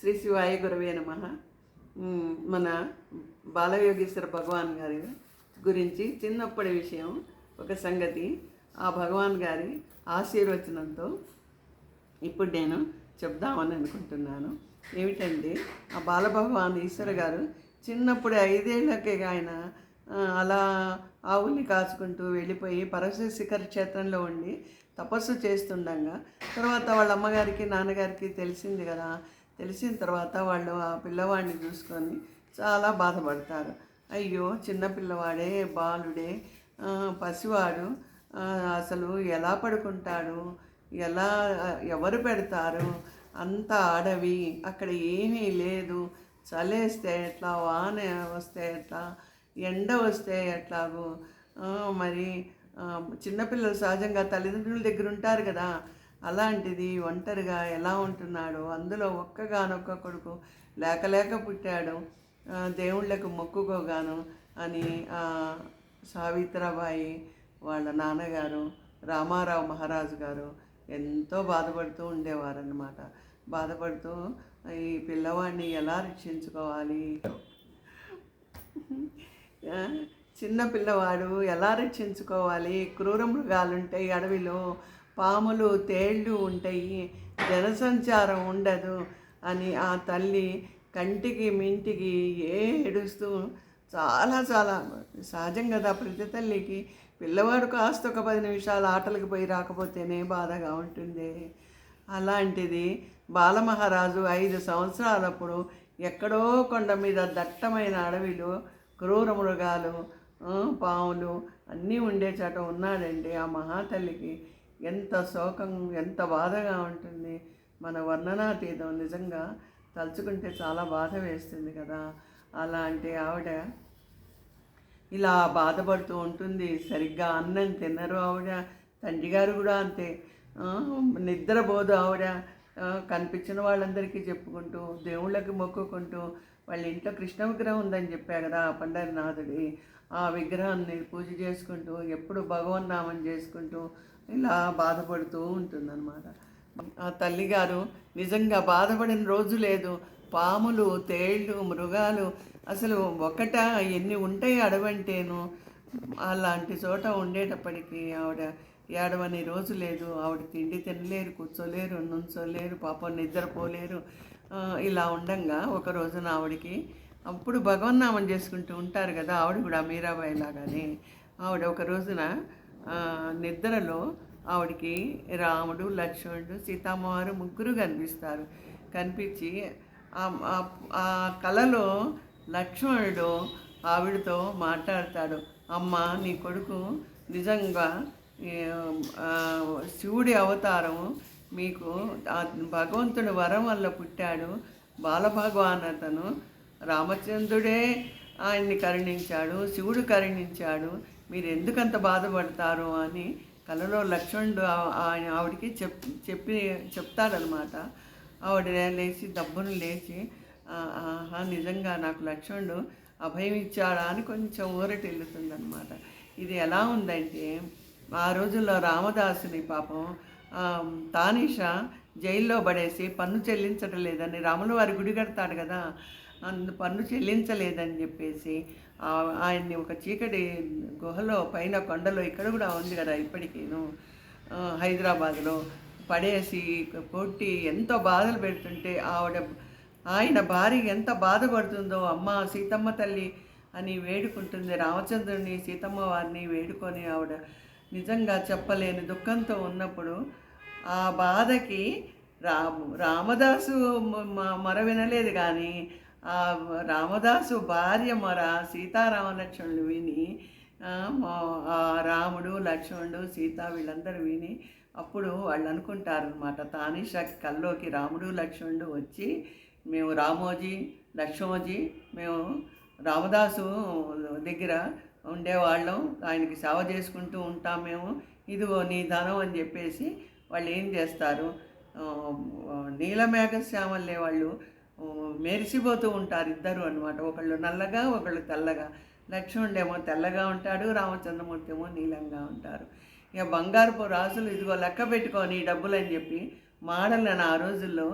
శ్రీ శివాయ గురవే నమ. మన బాలయోగేశ్వర భగవాన్ గారి గురించి చిన్నప్పటి విషయం ఒక సంగతి. ఆ భగవాన్ గారి ఆశీర్వచనంతో ఇప్పుడు నేను చెప్దామని అనుకుంటున్నాను. ఏమిటంటే ఆ బాలభగవాన్ ఈశ్వర గారు చిన్నప్పుడు ఐదేళ్ళకే ఆయన అలా ఆవుల్ని కాచుకుంటూ వెళ్ళిపోయి పరశ శిఖర క్షేత్రంలో ఉండి తపస్సు చేస్తుండగా తర్వాత వాళ్ళ అమ్మగారికి నాన్నగారికి తెలిసింది కదా తెలిసిన తర్వాత వాళ్ళు ఆ పిల్లవాడిని చూసుకొని చాలా బాధపడతారు. అయ్యో చిన్న పిల్లవాడే బాలుడే పసివాడు అసలు ఎలా పడుకుంటాడు ఎలా ఎవరు పెడతారు అంత అడవి అక్కడ ఏమీ లేదు చలేస్తే ఎట్లా వాన వస్తే ఎట్లా ఎండ వస్తే ఎట్లాగో మరి చిన్నపిల్లలు సహజంగా తల్లిదండ్రుల దగ్గర ఉంటారు కదా అలాంటిది ఒంటరిగా ఎలా ఉంటున్నాడు అందులో ఒక్కగానొక్క కొడుకు లేక లేక పుట్టాడు దేవుళ్ళకు మొక్కుకోగాను అని సావిత్రబాయి వాళ్ళ నాన్నగారు రామారావు మహారాజు గారు ఎంతో బాధపడుతూ ఉండేవారన్నమాట. బాధపడుతూ ఈ పిల్లవాడిని ఎలా రక్షించుకోవాలి? చిన్న పిల్లవాడు ఎలా రక్షించుకోవాలి? క్రూర మృగాలుంటాయి అడవిలో పాములు తేళ్ళు ఉంటాయి. జనసంచారం ఉండదు అని ఆ తల్లి కంటికి మింటికి ఏడుస్తూ చాలా చాలా సహజం కదా ప్రతి తల్లికి. పిల్లవాడు కాస్త ఒక పది నిమిషాలు ఆటలకు పోయి రాకపోతేనే బాధగా ఉంటుంది. అలాంటిది బాలమహారాజు ఐదు సంవత్సరాలప్పుడు ఎక్కడో కొండ మీద దట్టమైన అడవిలో క్రూర మృగాలు పాములు అన్నీ ఉండే చోట ఉన్నాడండి ఆ మహాతల్లికి. ఎంత శోకం ఎంత బాధగా ఉంటుంది. మన వర్ణనాతీతం నిజంగా తలుచుకుంటే చాలా బాధ వేస్తుంది కదా. అలాంటి ఆవిడ ఇలా బాధపడుతూ ఉంటుంది. సరిగ్గా అన్నం తినరు ఆవిడ. తండ్రి గారు కూడా అంతే. నిద్రపోదు ఆవిడ. కనిపించిన వాళ్ళందరికీ చెప్పుకుంటూ దేవుళ్ళకి మొక్కుకుంటూ వాళ్ళ ఇంట్లో కృష్ణ విగ్రహం ఉందని చెప్పా కదా పండరినాథుడి ఆ విగ్రహాన్ని పూజ చేసుకుంటూ ఎప్పుడు భగవన్నామం చేసుకుంటూ ఇలా బాధపడుతూ ఉంటుందన్నమాట. ఆ తల్లిగారు నిజంగా బాధపడిన రోజు లేదు. పాములు తేళ్ళు మృగాలు అసలు ఒకట ఎన్ని ఉంటాయి అడవంటేను. అలాంటి చోట ఉండేటప్పటికీ ఆవిడ ఏడవని రోజు లేదు. ఆవిడ తిండి తినలేరు కూర్చోలేరు నుంచోలేరు పాపం నిద్రపోలేరు. ఇలా ఉండంగా ఒక రోజున ఆవిడకి అప్పుడు భగవన్నామం చేసుకుంటూ ఉంటారు కదా ఆవిడ కూడా మీరాబాయి లాగానే. ఆవిడ ఒక రోజున నిద్రలో ఆవిడకి రాముడు లక్ష్మణుడు సీతమ్మవారు ముగ్గురు కనిపిస్తారు. కనిపించి ఆ- కళలో లక్ష్మణుడు ఆవిడతో మాట్లాడతాడు. అమ్మ నీ కొడుకు నిజంగా శివుడి అవతారం మీకు ఆ భగవంతుడి వరం వల్ల పుట్టాడు. బాలభగవాన్ అతను రామచంద్రుడే ఆయన్ని కరుణించాడు శివుడు కరుణించాడు. మీరు ఎందుకంత బాధపడతారు అని కలలో లక్ష్మణుడు ఆయన ఆవిడకి చెప్ చెప్పి చెప్తాడనమాట ఆవిడ లేచి దబ్బును లేచి ఆహా నిజంగా నాకు లక్ష్మణుడు అభయం ఇచ్చాడా? అని కొంచెం ఊరటిల్లుతుందనమాట ఇది ఎలా ఉందంటే ఆ రోజుల్లో రామదాసుని పాపం తానీష జైల్లో పడేసి పన్ను చెల్లించడం లేదని రాముల వారి గుడి కడతాడు కదా అందు పన్ను చెల్లించలేదని చెప్పేసి ఆయన్ని ఒక చీకటి గుహలో పైన కొండలో ఇక్కడ కూడా ఉంది కదా ఇప్పటికీను హైదరాబాద్లో పడేసి కొట్టి ఎంతో బాధలు పెడుతుంటే ఆవిడ ఆయన భార్య ఎంత బాధపడుతుందో అమ్మ సీతమ్మ తల్లి అని వేడుకుంటుంది. రామచంద్రుని సీతమ్మ వారిని వేడుకొని ఆవిడ నిజంగా చెప్పలేని దుఃఖంతో ఉన్నప్పుడు ఆ బాధకి రాము రామదాసు మ- వినలేదు కానీ రామదాసు భార్య మొర సీతారామ లక్ష్మణులు విని రాముడు లక్ష్మణుడు సీత వీళ్ళందరూ విని అప్పుడు వాళ్ళు అనుకుంటారనమాట తానిష కల్లోకి రాముడు లక్ష్మణుడు వచ్చి మేము రామోజీ లక్ష్మోజీ మేము రామదాసు దగ్గర ఉండేవాళ్ళం ఆయనకి సేవ చేసుకుంటూ ఉంటాం మేము ఇదిగో నీ ధనం అని చెప్పేసి వాళ్ళు ఏం చేస్తారు? నీలమేఘశ్యామలే నీలమేఘశ్యామల్లే వాళ్ళు మెరిసిపోతూ ఉంటారు ఇద్దరు అనమాట ఒకళ్ళు నల్లగా ఒకళ్ళు తెల్లగా. లక్ష్మణుడేమో తెల్లగా ఉంటాడు రామచంద్రమూర్తి ఏమో నీలంగా ఉంటారు. ఇక బంగారపు రాజులు ఇదిగో లెక్క పెట్టుకొని ఈ డబ్బులు అని చెప్పి మాడలను ఆ రోజుల్లో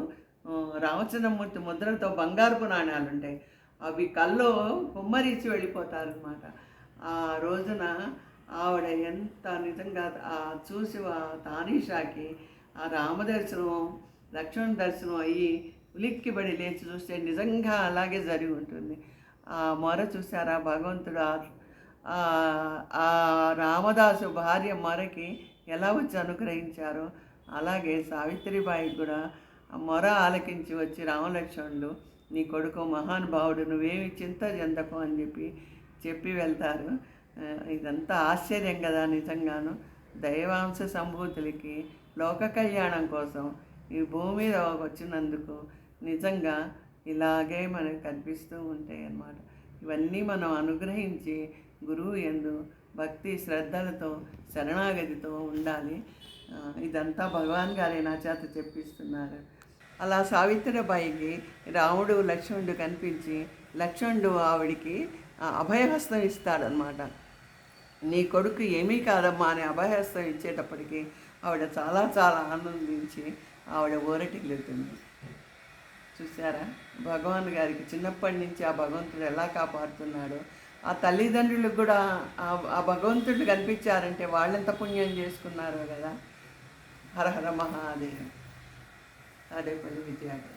రామచంద్రమూర్తి ముద్రతో బంగారపు నాణ్యాలు ఉంటాయి. అవి కల్లో కుమ్మరించి వెళ్ళిపోతారనమాట ఆ రోజున ఆవిడ ఎంత నిజంగా ఆ చూసి తానీషాకి ఆ రామదర్శనం లక్ష్మణ దర్శనం అయ్యి ఉలిక్కిబడి లేచి చూస్తే నిజంగా అలాగే జరిగి ఉంటుంది. ఆ మొర చూసారా భగవంతుడు? ఆ- రామదాసు భార్య మొరకి ఎలా వచ్చి అనుగ్రహించారో? అలాగే సావిత్రిబాయి కూడా ఆ మొర ఆలకించి వచ్చి రామలక్ష్మణుడు నీ కొడుకు మహానుభావుడు నువ్వేమి చింత చెందకు అని చెప్పి చెప్పి వెళ్తారు. ఇదంతా ఆశ్చర్యం కదా నిజంగాను. దైవాంశ సంభూతులకి లోక కళ్యాణం కోసం ఈ భూమి మీద వచ్చినందుకు నిజంగా ఇలాగే మనకు కనిపిస్తూ ఉంటాయి అన్నమాట. ఇవన్నీ మనం అనుగ్రహించి గురువు ఎందు భక్తి శ్రద్ధలతో శరణాగతితో ఉండాలి. ఇదంతా భగవాన్ గారే నా చేత చెప్పిస్తున్నారు. అలా సావిత్రిబాయికి రాముడు లక్ష్మణుడు కనిపించి లక్ష్మణుడు ఆవిడికి అభయహస్తం ఇస్తాడనమాట నీ కొడుకు ఏమీ కాదమ్మా అని అభయహస్తం ఇచ్చేటప్పటికి ఆవిడ చాలా చాలా ఆనందించి ఆవిడ ఊరటిల్లుతుంది చూసారా భగవాన్ గారికి చిన్నప్పటి నుంచి ఆ భగవంతుడు ఎలా కాపాడుతున్నాడో ఆ తల్లిదండ్రులకు కూడా ఆ- భగవంతుడు కనిపించారంటే వాళ్ళెంత పుణ్యం చేసుకున్నారో కదా. హర హర మహాదేవ్. అదే పది విద్యార్థి.